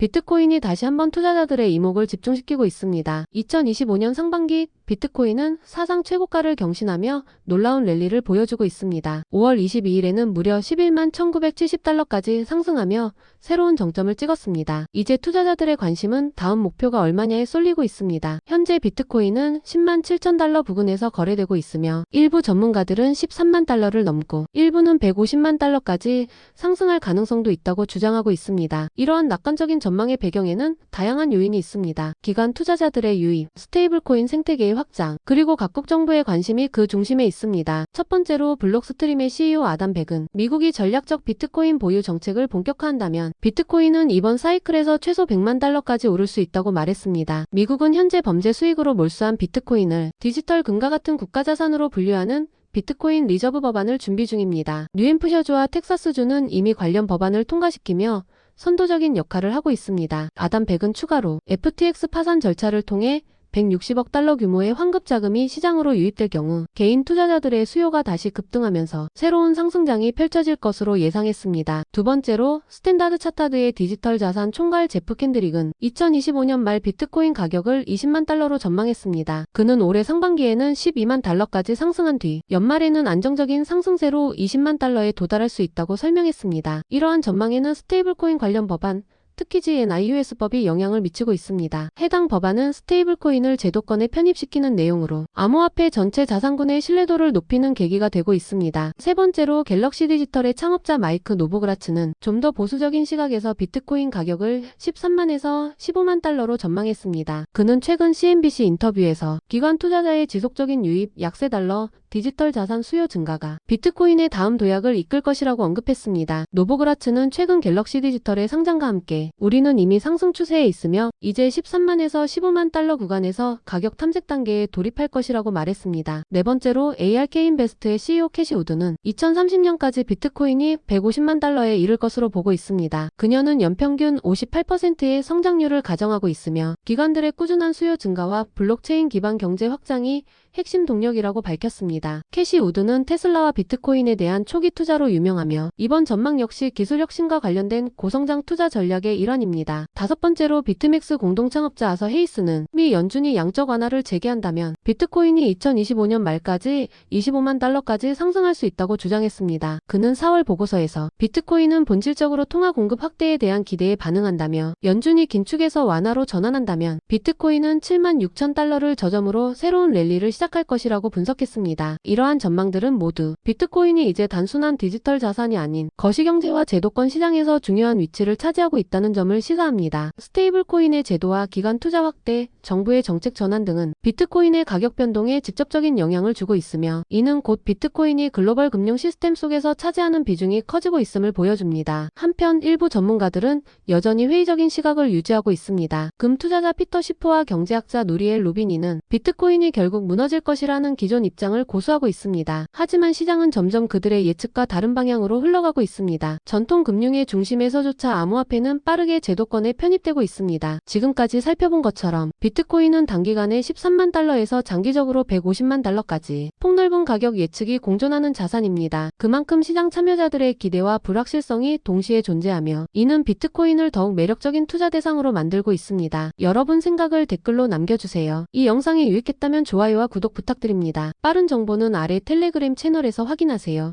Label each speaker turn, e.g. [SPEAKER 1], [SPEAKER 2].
[SPEAKER 1] 비트코인이 다시 한번 투자자들의 이목을 집중시키고 있습니다. 2025년 상반기 비트코인은 사상 최고가를 경신하며 놀라운 랠리를 보여주고 있습니다. 5월 22일에는 무려 11만 1970달러까지 상승하며 새로운 정점을 찍었습니다. 이제 투자자들의 관심은 다음 목표가 얼마냐에 쏠리고 있습니다. 현재 비트코인은 10만 7천 달러 부근에서 거래되고 있으며 일부 전문가들은 13만 달러를 넘고 일부는 150만 달러까지 상승할 가능성도 있다고 주장하고 있습니다. 이러한 낙관적인 전망의 배경에는 다양한 요인이 있습니다. 기관 투자자들의 유입, 스테이블코인 생태계의 확장, 그리고 각국 정부의 관심이 그 중심에 있습니다. 첫 번째로 블록스트림의 CEO 아담 백은 미국이 전략적 비트코인 보유 정책을 본격화한다면 비트코인은 이번 사이클에서 최소 100만 달러까지 오를 수 있다고 말했습니다. 미국은 현재 범죄 수익으로 몰수한 비트코인을 디지털 금과 같은 국가자산으로 분류하는 비트코인 리저브 법안을 준비 중입니다. 뉴햄프셔주와 텍사스주는 이미 관련 법안을 통과시키며 선도적인 역할을 하고 있습니다. 아담 백은 추가로 FTX 파산 절차를 통해 160억 달러 규모의 환급 자금이 시장으로 유입될 경우 개인 투자자들의 수요가 다시 급등하면서 새로운 상승장이 펼쳐질 것으로 예상했습니다. 두 번째로 스탠다드 차타드의 디지털 자산 총괄 제프 캔드릭은 2025년 말 비트코인 가격을 20만 달러로 전망했습니다. 그는 올해 상반기에는 12만 달러까지 상승한 뒤 연말에는 안정적인 상승세로 20만 달러에 도달할 수 있다고 설명했습니다. 이러한 전망에는 스테이블코인 관련 법안 특히 GNIUS법이 영향을 미치고 있습니다. 해당 법안은 스테이블코인을 제도권에 편입시키는 내용으로 암호화폐 전체 자산군의 신뢰도를 높이는 계기가 되고 있습니다. 세 번째로 갤럭시 디지털의 창업자 마이크 노보그라츠는 좀 더 보수적인 시각에서 비트코인 가격을 13만에서 15만 달러로 전망했습니다. 그는 최근 CNBC 인터뷰에서 기관 투자자의 지속적인 유입 약세 달러 디지털 자산 수요 증가가 비트코인의 다음 도약을 이끌 것이라고 언급했습니다. 노보그라츠는 최근 갤럭시 디지털의 상장과 함께 우리는 이미 상승 추세에 있으며 이제 13만에서 15만 달러 구간에서 가격 탐색 단계에 돌입할 것이라고 말했습니다. 네 번째로 ARK 인베스트의 CEO 캐시 우드는 2030년까지 비트코인이 150만 달러에 이를 것으로 보고 있습니다. 그녀는 연평균 58%의 성장률을 가정하고 있으며 기관들의 꾸준한 수요 증가와 블록체인 기반 경제 확장이 핵심 동력이라고 밝혔습니다. 캐시 우드는 테슬라와 비트코인에 대한 초기 투자로 유명하며 이번 전망 역시 기술 혁신과 관련된 고성장 투자 전략의 일환입니다. 다섯 번째로 비트맥스 공동 창업자 아서 헤이스는 미 연준이 양적 완화를 재개한다면 비트코인이 2025년 말까지 25만 달러까지 상승할 수 있다고 주장했습니다. 그는 4월 보고서에서 비트코인은 본질적으로 통화 공급 확대에 대한 기대에 반응한다며 연준이 긴축에서 완화로 전환한다면 비트코인은 7만 6천 달러를 저점으로 새로운 랠리를 시작할 것이라고 분석했습니다. 이러한 전망들은 모두 비트코인이 이제 단순한 디지털 자산이 아닌 거시경제와 제도권 시장에서 중요한 위치를 차지하고 있다는 점을 시사합니다. 스테이블 코인의 제도와 기관 투자 확대, 정부의 정책 전환 등은 비트코인의 가격 변동에 직접적인 영향을 주고 있으며 이는 곧 비트코인이 글로벌 금융 시스템 속에서 차지하는 비중이 커지고 있음을 보여줍니다. 한편 일부 전문가들은 여전히 회의적인 시각을 유지하고 있습니다. 금 투자자 피터 시프와 경제학자 누리엘 루비니는 비트코인이 결국 무너질 것이라는 기존 입장을 고수하고 있습니다. 하지만 시장은 점점 그들의 예측과 다른 방향으로 흘러가고 있습니다. 전통 금융의 중심에서조차 암호화폐는 빠르게 제도권에 편입되고 있습니다. 지금까지 살펴본 것처럼 비트코인은 단기간에 13만 달러에서 장기적으로 150만 달러까지 폭넓은 가격 예측이 공존하는 자산입니다. 그만큼 시장 참여자들의 기대와 불확실성이 동시에 존재하며 이는 비트코인을 더욱 매력적인 투자 대상으로 만들고 있습니다. 여러분 생각을 댓글로 남겨주세요. 이 영상이 유익했다면 좋아요와 구독 부탁드립니다. 빠른 정보는 아래 텔레그램 채널에서 확인하세요.